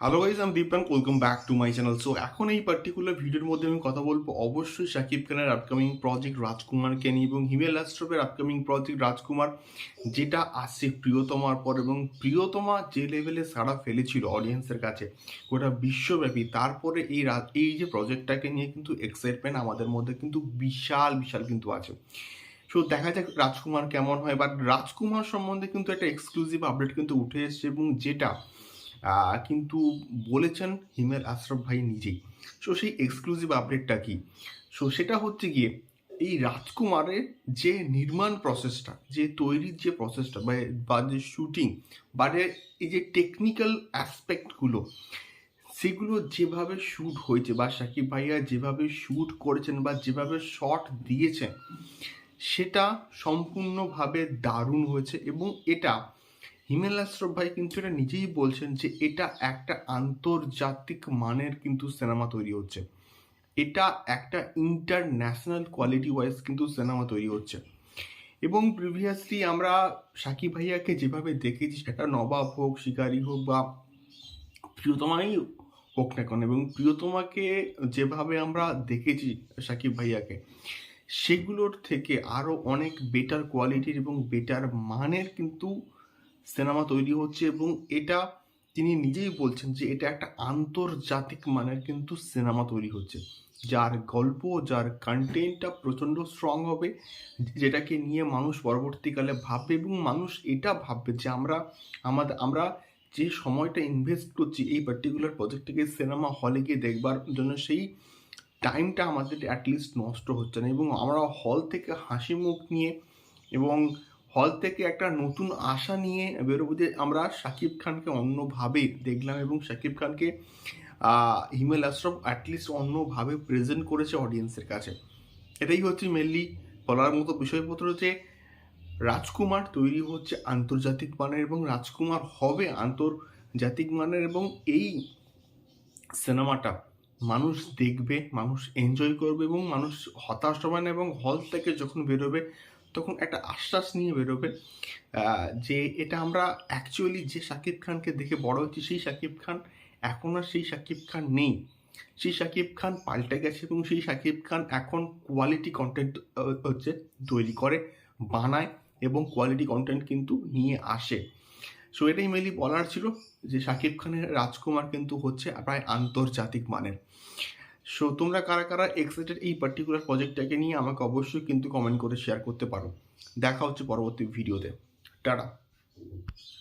Hello guys আমি Dipanka welcome back to my channel so এখন এই পার্টিকুলার ভিডিওর মধ্যে আমি কথা বলব অবশ্যই শাকিব খানের আপকামিং প্রজেক্ট রাজকুমারকে নিয়ে এবং হিমেল অ্যাস্ট্রপের আপকামিং প্রজেক্ট রাজকুমার যেটা আসছে প্রিয়তমার পর এবং প্রিয়তমা যে লেভেলে সাড়া ফেলেছিল অডিয়েন্সের কাছে, গোটা বিশ্বব্যাপী, তারপরে এই রা- এই যে প্রজেক্টটাকে নিয়ে কিন্তু এক্সাইটমেন্ট আমাদের মধ্যে কিন্তু বিশাল বিশাল কিন্তু আছে। সো দেখা যাক রাজকুমার কেমন হয় বাট রাজকুমার সম্বন্ধে কিন্তু একটা এক্সক্লুসিভ আপডেট কিন্তু উঠে এসেছে এবং যেটা কিন্তু বলেছেন হিমেল আশরাফ ভাই নিজেই। সো সেই এক্সক্লুসিভ আপডেটটা কি? সো সেটা হচ্ছে গিয়ে, এই রাজকুমারের যে নির্মাণ প্রসেসটা যে তৈরির যে প্রসেসটা বা যে শুটিং বা এই যে টেকনিক্যাল অ্যাসপেক্টগুলো সেগুলো যেভাবে শ্যুট হয়েছে, বা, সাকিব ভাইয়া যেভাবে শ্যুট করেছেন, বা, যেভাবে শট দিয়েছেন, সেটা সম্পূর্ণভাবে দারুণ হয়েছে এবং এটা হিমেল আশরফ ভাই কিন্তু এটা নিজেই বলছেন যে এটা একটা আন্তর্জাতিক মানের কিন্তু সিনেমা তৈরি হচ্ছে। এটা একটা ইন্টারন্যাশনাল কোয়ালিটি ওয়াইজ কিন্তু সিনেমা তৈরি হচ্ছে। এবং প্রিভিয়াসলি আমরা সাকিব ভাইয়াকে যেভাবে দেখেছি সেটা নবাব হোক, শিকারি হোক বা প্রিয়তমাই হোক না কেন এবং প্রিয়তমাকে যেভাবে আমরা দেখেছি সাকিব ভাইয়াকে, সেগুলোর থেকে আরও অনেক বেটার কোয়ালিটির এবং বেটার মানের কিন্তু সিনেমা তৈরি হচ্ছে এবং এটা তিনি নিজেই বলছেন যে এটা একটা আন্তর্জাতিক মানের কিন্তু সিনেমা তৈরি হচ্ছে। যার গল্প, যার কন্টেন্টটা প্রচণ্ড স্ট্রং হবে, যেটাকে নিয়ে মানুষ পরবর্তীকালে ভাববে এবং মানুষ এটা ভাববে যে আমরা আমাদের আমরা যে সময়টা ইনভেস্ট করছি এই পার্টিকুলার প্রজেক্টটিকে সিনেমা হলে গিয়ে দেখবার জন্য সেই টাইমটা আমাদের অ্যাটলিস্ট নষ্ট হচ্ছে না এবং আমরা হল থেকে হাসি মুখ নিয়ে এবং হল থেকে একটা নতুন আশা নিয়ে বেরোবো যে আমরা শাকিব খানকে অন্যভাবে দেখলাম এবং শাকিব খানকে হিমেল আশরফ অ্যাটলিস্ট অন্যভাবে প্রেজেন্ট করেছে অডিয়েন্সের কাছে। এটাই হচ্ছে মেনলি বলার মতো বিষয়পত্র যে রাজকুমার তৈরি হচ্ছে আন্তর্জাতিক মানের এবং রাজকুমার হবে আন্তর্জাতিক মানের এবং এই সিনেমাটা মানুষ দেখবে, মানুষ এনজয় করবে এবং মানুষ হতাশ হবে না এবং হল থেকে যখন বেরোবে তখন একটা আশ্বাস নিয়ে বেরোবে যে এটা আমরা অ্যাকচুয়ালি যে শাকিব খানকে দেখে বড় হচ্ছি সেই শাকিব খান, এখন আর সেই শাকিব খান নেই। সেই শাকিব খান পাল্টে গেছে এবং সেই শাকিব খান এখন কোয়ালিটি কন্টেন্ট হচ্ছে তৈরি করে, বানায় এবং কোয়ালিটি কন্টেন্ট কিন্তু নিয়ে আসে। সো এটাই মেনলি বলার ছিল যে শাকিব খানের রাজকুমার কিন্তু হচ্ছে প্রায় আন্তর্জাতিক মানের। সো তোমরা কারা কারা এক্সাইটেড এই পার্টিকুলার প্রজেক্টটাকে নিয়ে আমাকে অবশ্যই কিন্তু কমেন্ট করে শেয়ার করতে পারো। দেখা হচ্ছে পরবর্তী ভিডিওতে টাটা।